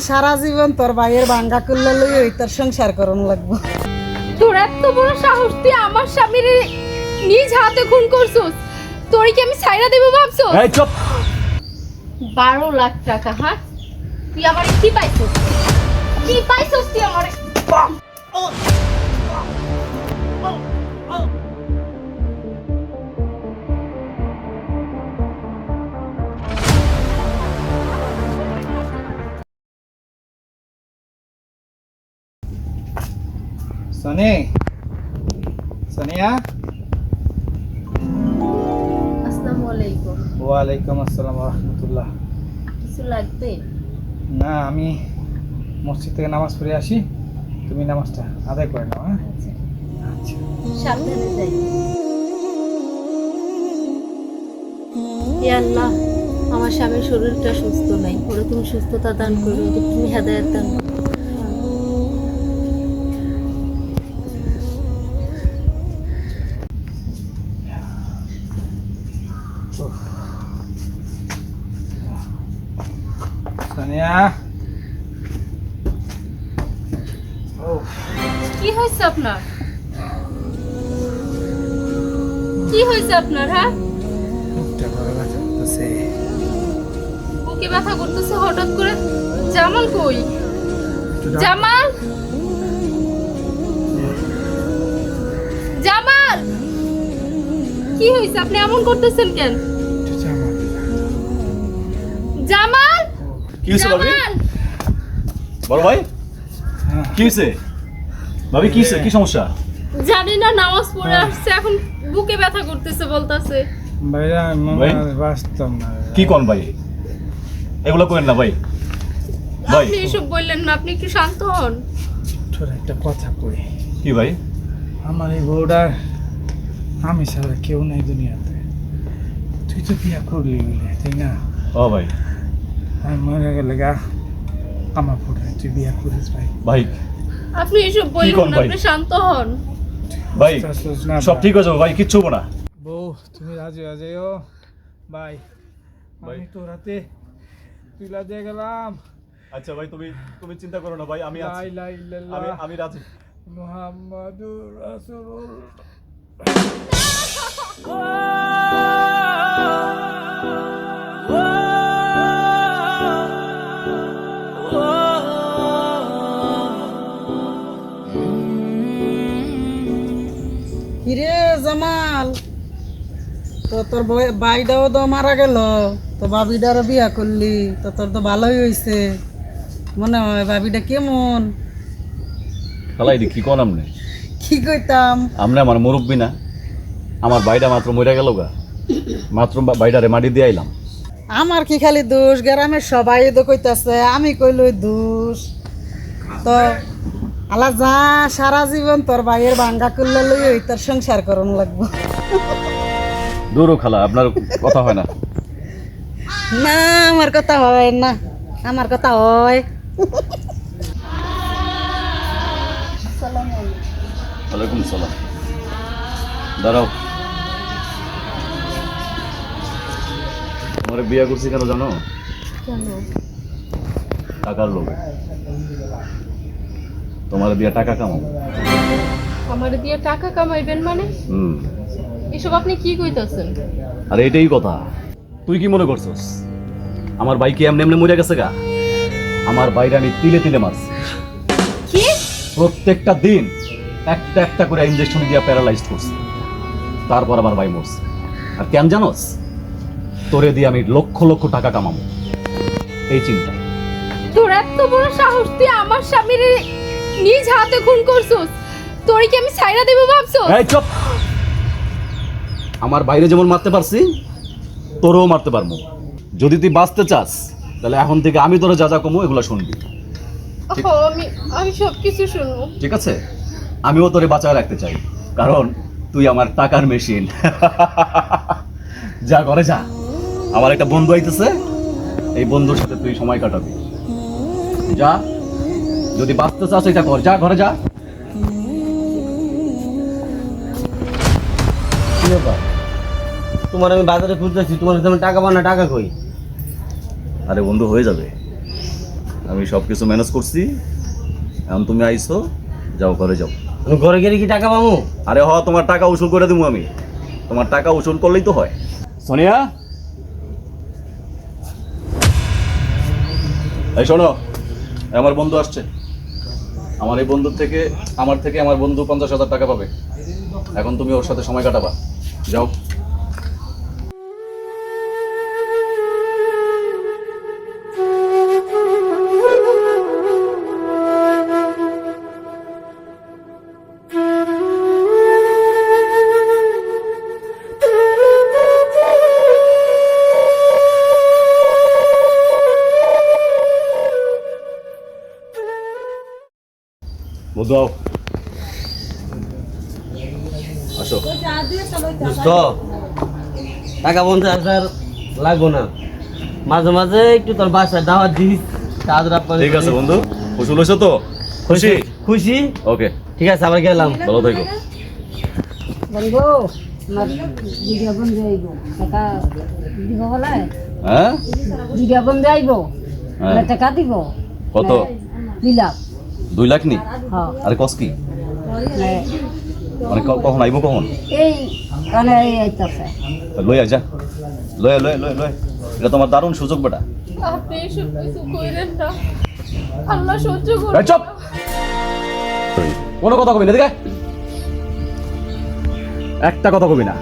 সারা জীবন তোর ভাইয়ের বাঙ্গা করলে লই ওই তোর সংসার করন লাগবো। তোর এত বড় সাহস তুই আমার স্বামীর নিজ হাতে খুন করছস। তোর কি আমি ছাইরা দেবো ভাবছ এই চুপ! বারো লাখ টাকা হ্যাঁ? তুই আমার কি পাইছস? কি সনি সোনিয়া? আসসালামু আলাইকুম। ওয়ালাইকুম আসসালাম রহমতুল্লাহ কিছু লাগবে? না আমি মসজিদ থেকে নামাজ পড়ে আসি। তুমি নামাজটা আদায় করে নাও হ্যাঁ? আচ্ছা। সাবধানে যাই। ইয়া আল্লাহ আমার স্বামীর শরীরটা সুস্থ নাই। ওরা তুমি সুস্থতা দান করো তুমি হেদায়ত দান করো কি হয়েছে আপনার? কি হয়েছে আপনার হ্যাঁ? ব্যথা করতেছে বুকে ব্যথা করতেছে হঠাৎ করে। জামাল কই? জামাল? জামাল! কি হয়েছে? আপনি এমন করতেছেন কেন? জামা জামাল! কি হয়েছে ভাবি? বড় ভাই? হ্যাঁ কি হয়েছে? ভাবি কি কি সমস্যা? জানি না নামাজ পড়ে আসছে এখন বুকে ব্যথা করতেছে বলতাছে। ভাইয়া আমি বাঁচতাম না। কি কোন ভাই? এগুলো করেন না ভাই। ভাই। আপনি এসব বললেন না আপনি একটু শান্ত হন। তোর একটা কথা কই? কি ভাই? আমার এই বউটার আমি ছাড়া কেউ নাই দুনিয়াতে। তুই তো বিয়া করলি বলে তাই না? ও ভাই। আমি মরে গেলে গা আমার ফোটা তুই বিয়া করিস ভাই। ভাই আপনি এসব শান্ত হন। ভাই না সব ঠিক হয়ে যাবে ভাই কিচ্ছু হব না। বউ তুমি রাজি হয়ে যাইও ভাই। আমি তুলা দিয়ে গেলাম। আচ্ছা ভাই তুমি তুমি চিন্তা করো না ভাই আমি আছি। আমি আমি রাজি। মুহাম্মাদুর রাসূলুল্লাহ। তোর বই- বাইটাও তো মারা গেল। তো বাবিটারও বিয়া করলি তো তোর তো ভালোই হয়েছে মনে হয় বাবিটা কেমন? খালাই কি কোন আমনে? কি কইতাম? আমনে আমার মুরব্বী না। আমার বাইটা মাত্র মরে গেল গা। মাত্র বাইটারে মাটি দিয়ে আইলাম। আমার কি খালি দোষ? গ্রামের সবাই তো কইতাছে আমি কইলই দোষ। তো আলা যা সারা জীবন তোর ভাইয়ের বাঙ্গা করলে লই তোর সংসার করন লাগবো। দূরও খালা আপনার কথা হয় না। না আমার কথা হয় না আমার কথা হয়। ওয়ালাইকুম সালাম। দাঁড়াও। তোমার বিয়ে করছি কেন জানো? টাকার লোভ। তোমার দিয়ে টাকা কামাবো। আমার দিয়ে টাকা কামাইবেন মানে? হুম। এসব আপনি কি কইতাছেন? আর এটাই কথা। তুই কি মনে করছস? আমার ভাই কি এমনি এমনি মরে গেছে গা? আমার বাইরে আমি তিলে তিলে মারছি। কি? প্রত্যেকটা দিন একটা একটা করে ইঞ্জেকশন দিয়ে প্যারালাইজড করছি। তারপর আবার ভাই মরছে। আর কেন জানোস? তোরে দিয়ে আমি লক্ষ লক্ষ টাকা কামাবো। এই চিন্তা। তোর এত বড় সাহস তুই আমার স্বামীর নিজ হাতে খুন করছস। তোর কি আমি ছাইরা দেবো ভাবছ এই চুপ! আমার বাইরে যেমন মারতে পারছি তোরও মারতে পারব। যদি তুই বাঁচতে চাস তাহলে এখন থেকে আমি তোরা যা যা কমো এগুলো শুনবি। ঠিক- আমি আমি সব কিছু শুনব। ঠিক আছে? আমিও তোরে বাঁচায় রাখতে চাই। কারণ তুই আমার টাকার মেশিন যা ঘরে যা। আমার একটা বন্ধু আইতেছে এই বন্ধুর সাথে তুই সময় কাটাবি। যা। যদি বাঁচতে চাস এটা কর। যা ঘরে যা। তোমার আমি বাজারে খুঁজতেছি তোমার কাছে আমি টাকা পাও না টাকা কই? আরে বন্ধু হয়ে যাবে। আমি সব কিছু ম্যানেজ করছি। এখন তুমি আইছো যাও ঘরে যাও। আমি ঘরে গেলে কি টাকা পাবো? আরে হ তোমার টাকা উসুল করে দেবো আমি। তোমার টাকা উসুল করলেই তো হয়। সোনিয়া? এই শোনো আমার বন্ধু আসছে। আমার এই বন্ধুর থেকে আমার থেকে আমার বন্ধু পঞ্চাশ হাজার টাকা পাবে। এখন তুমি ওর সাথে সময় কাটাবা। যাও। বন্ধু আসো। বুঝছ টাকা পঞ্চাশ হাজার লাগবো না। মাঝে মাঝে একটু তোর বাসায় দাওয়াত দিস কাজ ঠিক আছে বন্ধু। উসুল হয়েছো তো? খুশি? খুশি? ওকে। ঠিক আছে আবার গেলাম। ভালো থেকো। আমার ভিডিও আইব? টাকা দিব বলে? হ্যাঁ? বন্ধু আইব? হ্যাঁ। টাকা দিব? কত? দিলাম। দুই লাখ নি? হ্যাঁ। আরে কস কি? মানে কখন আইবো কখন? এই মানে এই আইতাছে। লই আয় যা। লয় লয় লয় লয় এটা তোমার দারুণ সুযোগ বেটা। আপনি এসব কিছু কইরেন না। আল্লাহ সহ্য এই করুন চুপ কোনো কথা কবি না দেখে একটা কথা কবি না।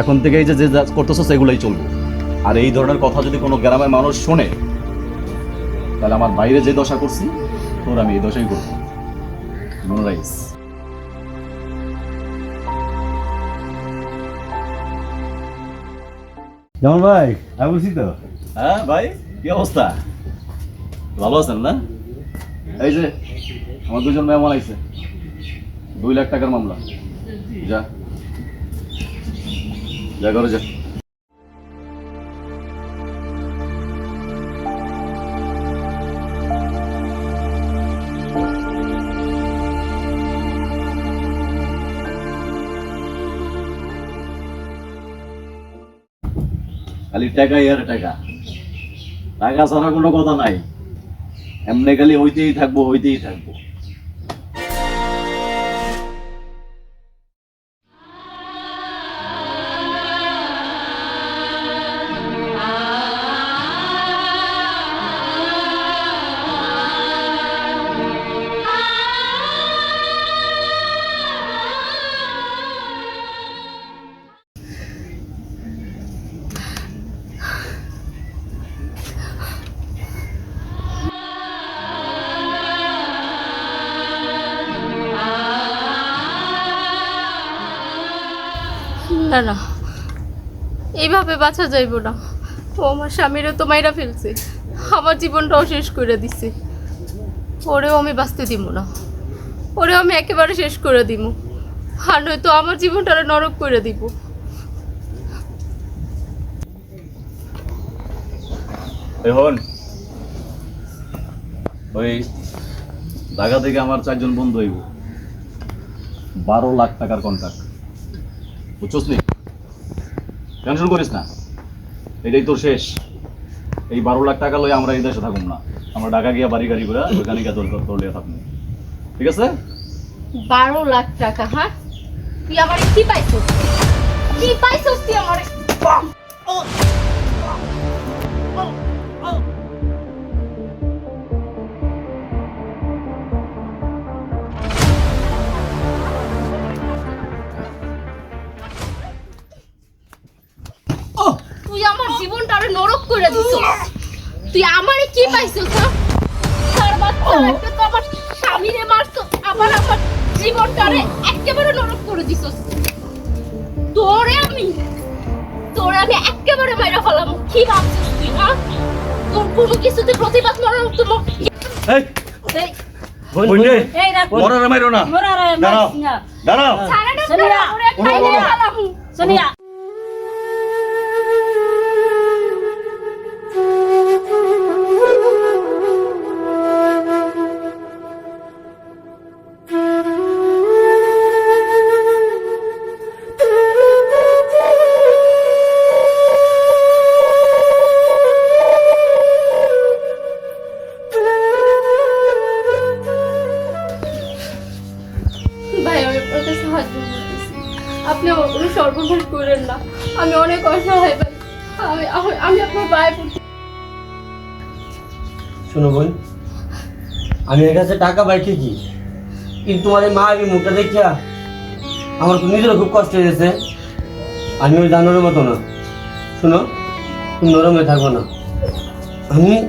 এখন থেকে এই যে যে যা করতেছো সেগুলোই চলবে। আর এই ধরনের কথা যদি কোনো গ্রামের মানুষ শোনে তাহলে আমার বাইরে যে দশা করছি তোর আমি এই দশাই করব। নো রাইস যেমন ভাই আমি বলছি তো হ্যাঁ ভাই কি অবস্থা? ভালো আছেন না? এই যে আমার দুজন মেহমান আইছে দুই লাখ টাকার মামলা। যা। যা করে যা। খালি টাকাই আর টাকা। টাকা ছাড়া কোনো কথা নাই। এমনি খালি হইতেই থাকব হইতেই থাকব। না না। এইভাবে বাঁচা যাইব না। ও আমার স্বামীরও তো মাইরা ফেলছে। আমার জীবনটাও শেষ করে দিছে। ওরেও আমি বাঁচতে দিব না। ওরেও আমি একেবারে শেষ করে দিব আর নয়তো আমার জীবনটা নরক করে দিব। এখন ওই ঢাকা থেকে আমার চারজন বন্ধু হইব বারো লাখ টাকার কন্ট্রাক্ট বুঝছস নি? টেনশন করিস না। এটাই তোর শেষ। এই বারো লাখ টাকা লই আমরা এই দেশে থাকুম না। আমরা ঢাকা গিয়া বাড়ি গাড়ি করে ওইখানে গিয়ে তোর তোর লিয়ে থাকুন ঠিক আছে? বারো লাখ টাকা হ্যাঁ? তুই আমার কি পাইছিস? কি পাইছিস তুই আমার? নরক করে দিছ। তুই আমারে কি পাইছিস হ্যাঁ? তার বাচ্চা একটা তো আমার স্বামীরে মারছ আবার আমার জীবনটারে একেবারে নরক করে দিছস তোরে আমি তোরে আমি একেবারে মাইরা ফেলাম কি ভাবছিস তুই হ্যাঁ? তোর কোনো কিছুতে প্রতিবাদ করার তোমার এই! এই। বোন, বোন এই রাখ। মরারে মাইরো না। মোরারে দাঁড়াও। না দাঁড়াও। সোনিয়া, সোনিয়া। শোনো বোন, আমি এর কাছে টাকা পাই ঠিকই, কিন্তু আমার এই মা এই মুখটা দেখিয়া আমার তো নিজেরও খুব কষ্ট হয়েছে। আমি ওই জানোর মতো না। শোনো, তুমি নরমে থাকব না। আমি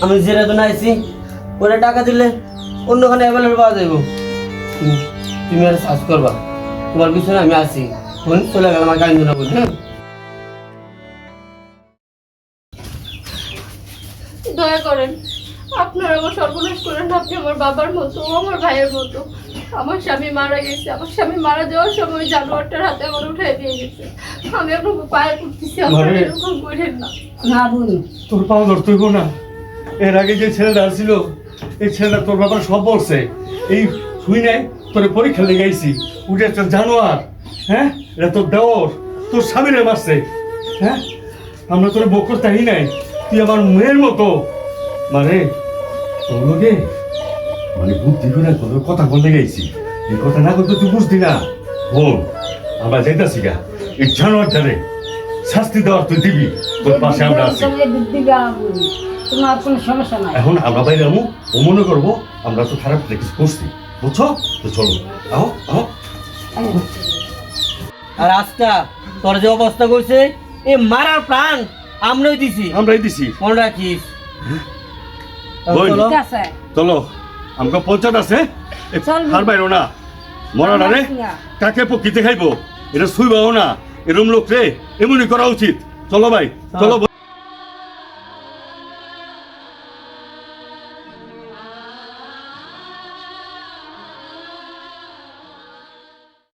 আমি যে রেতন আইছি ওরা টাকা দিলে অন্যখানে অ্যাভেলেবল পাওয়া যাইব। তুমি- আর সার্চ করবা। তোমার পিছনে আমি আছি। বোন, চলে গেলাম আমার গাড়ি না করেন। আপনার আমার সর্বনাশ করেন আপনি আমার বাবার মতো ও আমার ভাইয়ের মতো। আমার স্বামী মারা গেছে আমার স্বামী মারা যাওয়ার সময় জানোয়ারটার হাতে আমার উঠাই দিয়ে গেছে। আমি আপনাকে পায়ে পড়তেছি আপনারা? এরকম করেন না। না বোন। তোর পাও ধরতে না। এর আগে যে ছেলেটা আসছিল এই ছেলেটা তোর ব্যাপারে সব বলছে। এই শুই নাই তোর পরীক্ষা লেগে আইছি। উঠে একটা জানোয়ার হ্যাঁ? এটা তোর দেওর তোর স্বামীরে মারছে হ্যাঁ? আমরা তোর বকর তাই নাই। তুই আমার মেয়ের মতো। মানে তোর লোকে মানে বুদ্ধি করে তোর কথা বলতে গেছি। এই কথা না করতে তুই বুঝতি না। বল আমরা যাইতাছি গা। জানোয়ার ধারে শাস্তি দেওয়ার তুই দিবি। তোর পাশে আমরা আছি। তোমার কোনো সমস্যা নাই। এখন আমরা বাইরে আমু। ও মনে করব আমরা তো খারাপ কিছু করছি। বুঝছ? তো চলো আও আও আর আজকা তোর যে অবস্থা করছে এ মারার প্রাণ আমরাই দিছি। আমরাই দিছি। মনে রাখিস? বোন। চলো। ঠিক আছে। চলো। আমাকে পঞ্চায়েত আছে। হার বাইরো না। মরা না রে। কাকে পকিতে খাইবো? এটা শুইবাও না। এরম লোক রে। এমনি করা উচিত। চলো ভাই চলো